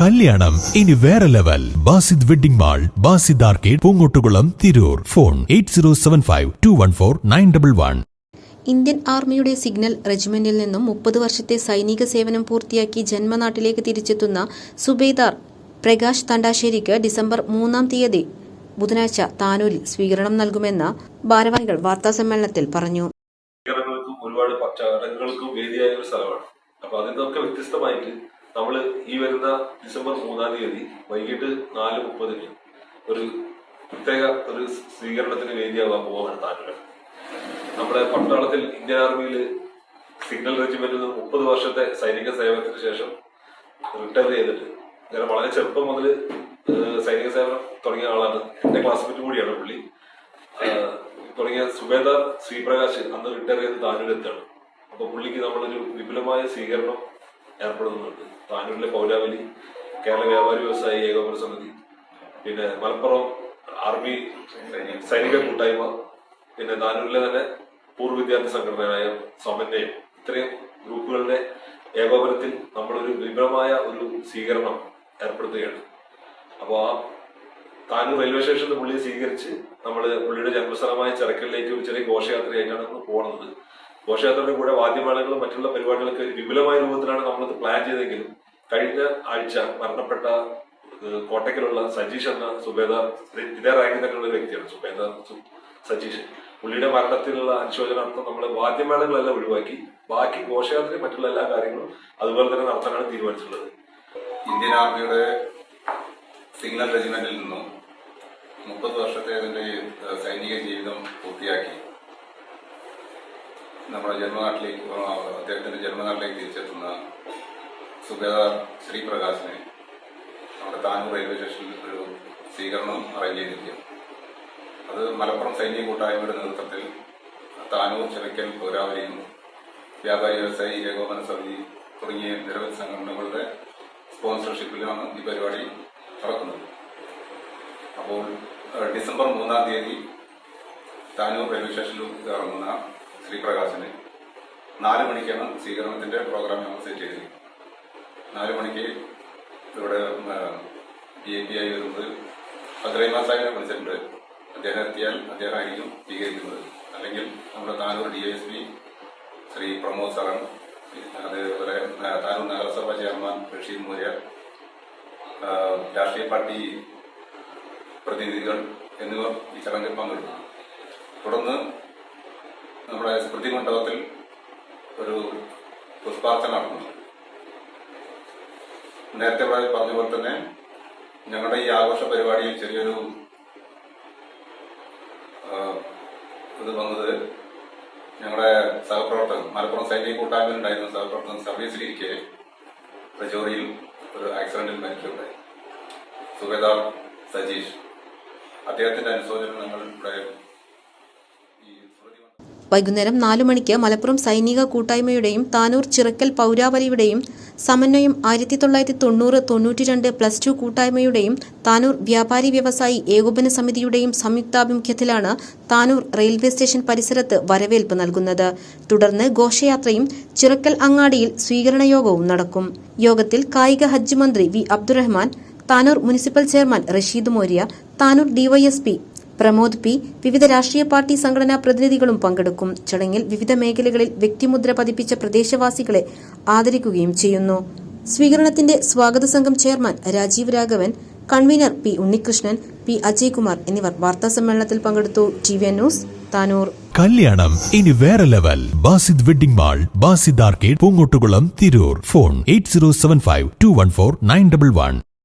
കല്യാണം. ഇനി വേറെ level. Basid wedding mall Basid arcade Poongottukulam Tirur. Phone eight zero seven five two one four nine double one. Indian ആർമിയുടെ signal റെജിമെന്റിൽ നിന്നും മുപ്പത് വർഷത്തെ സൈനിക സേവനം പൂർത്തിയാക്കി ജന്മനാട്ടിലേക്ക് തിരിച്ചെത്തുന്ന സുബേദാർ പ്രകാശ് തണ്ടാശ്ശേരിക്ക് ഡിസംബർ മൂന്നാം തീയതി ബുധനാഴ്ച താനൂരിൽ സ്വീകരണം നൽകുമെന്ന് ഭാരവാഹികൾ വാർത്താസമ്മേളനത്തിൽ പറഞ്ഞു. ഒരുപാട് ചടങ്ങുകൾക്കും വേദിയായ ഒരു സ്ഥലമാണ്. അപ്പൊ അതിൽ നിന്നൊക്കെ വ്യത്യസ്തമായിട്ട് നമ്മൾ ഈ വരുന്ന ഡിസംബർ മൂന്നാം തീയതി വൈകിട്ട് നാല് മുപ്പതിന് ഒരു പ്രത്യേക ഒരു സ്വീകരണത്തിന് വേദിയാവാൻ പോവാണ് താനൂര് നമ്മുടെ പട്ടാളത്തിൽ ഇന്ത്യൻ ആർമിയിൽ സിഗ്നൽ റെജിമെന്റിൽ നിന്ന് മുപ്പത് വർഷത്തെ സൈനിക സേവനത്തിന് ശേഷം റിട്ടയർ ചെയ്തിട്ട് അങ്ങനെ വളരെ ചെറുപ്പം മുതൽ സൈനിക സേവനം തുടങ്ങിയ ആളാണ്. എന്റെ ക്ലാസ്മേറ്റ് കൂടിയാണ് പുള്ളി. തുടങ്ങിയ സുബേദാർ ശ്രീപ്രകാശ് അന്ന് റിട്ടയർ ചെയ്ത് താനൂരെത്താണ് അപ്പൊ പുള്ളിക്ക് നമ്മളൊരു വിപുലമായ സ്വീകരണം ഏർപ്പെടുന്നുണ്ട്. താനൂരിലെ പൗരാവലി കേരള വ്യാപാരി വ്യവസായി ഏകോപന സമിതി പിന്നെ മലപ്പുറം ആർമി സൈനിക കൂട്ടായ്മ പിന്നെ താനൂരിലെ തന്നെ പൂർവ വിദ്യാർത്ഥി സംഘടനയായ സമന്വയം. ഇത്രയും ഗ്രൂപ്പുകളുടെ ഏകോപനത്തിൽ നമ്മളൊരു വിപുലമായ ഒരു സ്വീകരണം ഏർപ്പെടുത്തുകയാണ്. അപ്പോൾ ആ താനൂർ റെയിൽവേ സ്റ്റേഷനിൽ പുള്ളിയെ സ്വീകരിച്ച് നമ്മൾ പുള്ളിയുടെ ജന്മസ്ഥലമായ ചെറുക്കലിലേക്ക് ഒരു ചെറിയ ഘോഷയാത്രയായിട്ടാണ് നമ്മൾ പോകുന്നത് ഘോഷയാത്രയുടെ കൂടെ വാദ്യമേളകളും മറ്റുള്ള പരിപാടികളൊക്കെ വിപുലമായ രൂപത്തിലാണ് നമ്മളത് പ്ലാൻ ചെയ്തെങ്കിലും കഴിഞ്ഞ ആഴ്ച മരണപ്പെട്ട കോട്ടയ്ക്കലുള്ള സജീഷ് എന്ന സുബേദ ഇതേ റാങ്കിൽ തന്നെയുള്ള വ്യക്തിയാണ്. സുബേദാർ സു- സജീഷ്. പുള്ളിയുടെ മരണത്തിലുള്ള അനുശോചനാർത്ഥം നമ്മൾ വാദ്യമേളകളെല്ലാം ഒഴിവാക്കി. ബാക്കി ഘോഷയാത്രയും മറ്റുള്ള എല്ലാ കാര്യങ്ങളും അതുപോലെ തന്നെ നടത്താനാണ് തീരുമാനിച്ചിട്ടുള്ളത്. ഇന്ത്യൻ ആർമിയുടെ സിഗ്നൽ റെജിമെന്റിൽ നിന്നും മുപ്പത് വർഷത്തെ അതിന്റെ സൈനിക ജീവിതം പൂർത്തിയാക്കി. നമ്മുടെ ജന്മനാട്ടിലേക്ക് അദ്ദേഹത്തിന്റെ ജന്മനാട്ടിലേക്ക് തിരിച്ചെത്തുന്ന സുബേദാർ ശ്രീപ്രകാശിനെ നമ്മുടെ താനൂർ റെയിൽവേ സ്റ്റേഷനിൽ ഒരു സ്വീകരണം അറേഞ്ച് ചെയ്തിരിക്കും അത് മലപ്പുറം സൈനിക കൂട്ടായ്മയുടെ നേതൃത്വത്തിൽ താനൂർ ചിറക്കൽ പൗരാവലിയും വ്യാപാരി വ്യവസായി ഏകോപന സമിതി തുടങ്ങിയ നിരവധി സംഘടനകളുടെ സ്പോൺസർഷിപ്പിലാണ് ഈ പരിപാടി നടക്കുന്നത്. അപ്പോൾ ഡിസംബർ മൂന്നാം തീയതി താനൂർ റെയിൽവേ സ്റ്റേഷനിൽ ഇറങ്ങുന്ന ശ്രീപ്രകാശിന് നാല് മണിക്കാണ് സ്വീകരണത്തിന്റെ പ്രോഗ്രാം ഞങ്ങൾ സെറ്റ് ചെയ്തത്. നാല് മണിക്ക് ഇവിടെ ബി എ പി ആയി വരുന്നത് അദ്രൈമ സാഹിബിനെ വിളിച്ചിട്ടുണ്ട് അദ്ദേഹം എത്തിയാൽ അദ്ദേഹമായിരിക്കും സ്വീകരിക്കുന്നത്. അല്ലെങ്കിൽ നമ്മുടെ Tanur D S P Shri Pramod Saran അതേപോലെ താനൂർ നഗരസഭ ചെയർമാൻ ബഷീർ മൂര്യ രാഷ്ട്രീയ പാർട്ടി പ്രതിനിധികൾ എന്നിവർ ഈ ചടങ്ങിൽ പങ്കെടുക്കും തുടർന്ന് നമ്മുടെ സ്മൃതി മണ്ഡപത്തിൽ ഒരു പുഷ്പാർച്ചന നടന്നു. നേരത്തെ പറഞ്ഞ പോലെ തന്നെ ഞങ്ങളുടെ ഈ ആഘോഷ പരിപാടിയിൽ ചെറിയൊരു ഇത് വന്നത് ഞങ്ങളുടെ സഹപ്രവർത്തകൻ മലപ്പുറം സൈനിക കൂട്ടായ്മയിൽ ഉണ്ടായിരുന്ന സഹപ്രവർത്തകൻ സർവീസിലിരിക്കെ പ്രചോറിയിൽ ഒരു ആക്സിഡന്റിൽ മരിക്കുകയുണ്ടായി. സുബേദാർ സജീഷ്. അദ്ദേഹത്തിന്റെ അനുശോചനം ഞങ്ങൾ ഇവിടെ വൈകുന്നേരം നാലു മണിക്ക് മലപ്പുറം സൈനിക കൂട്ടായ്മയുടെയും താനൂർ ചിറക്കൽ പൗരാവലിയുടെയും സമന്വയം ആയിരത്തി തൊള്ളായിരത്തി തൊണ്ണൂറ് തൊണ്ണൂറ്റി രണ്ട് പ്ലസ് ടു കൂട്ടായ്മയുടെയും താനൂർ വ്യാപാരി വ്യവസായി ഏകോപന സമിതിയുടെയും സംയുക്താഭിമുഖ്യത്തിലാണ് താനൂർ റെയിൽവേ സ്റ്റേഷൻ പരിസരത്ത് വരവേൽപ്പ് നൽകുന്നത്. തുടർന്ന് ഘോഷയാത്രയും ചിറക്കൽ അങ്ങാടിയിൽ സ്വീകരണ യോഗവും നടക്കും. യോഗത്തിൽ കായിക ഹജ്ജ് മന്ത്രി V Abdurahman Tanur municipal chairman Rasheed Morya Tanur DYSP Pramod P വിവിധ രാഷ്ട്രീയ പാർട്ടി സംഘടനാ പ്രതിനിധികളും പങ്കെടുക്കും. ചടങ്ങിൽ വിവിധ മേഖലകളിൽ വ്യക്തിമുദ്ര പതിപ്പിച്ച പ്രദേശവാസികളെ ആദരിക്കുകയും ചെയ്യുന്നു. സ്വീകരണത്തിന്റെ സ്വാഗത സംഘം chairman Rajeev Raghavan convener P Unnikrishnan P Ajaykumar എന്നിവർ വാർത്താ സമ്മേളനത്തിൽ പങ്കെടുത്തു. T V news Tanur. കല്യാണം ഇനി വേറെ level. Basid wedding mall Basid arcade Poongottukulam Tirur. Phone eight zero seven five two one four nine double one.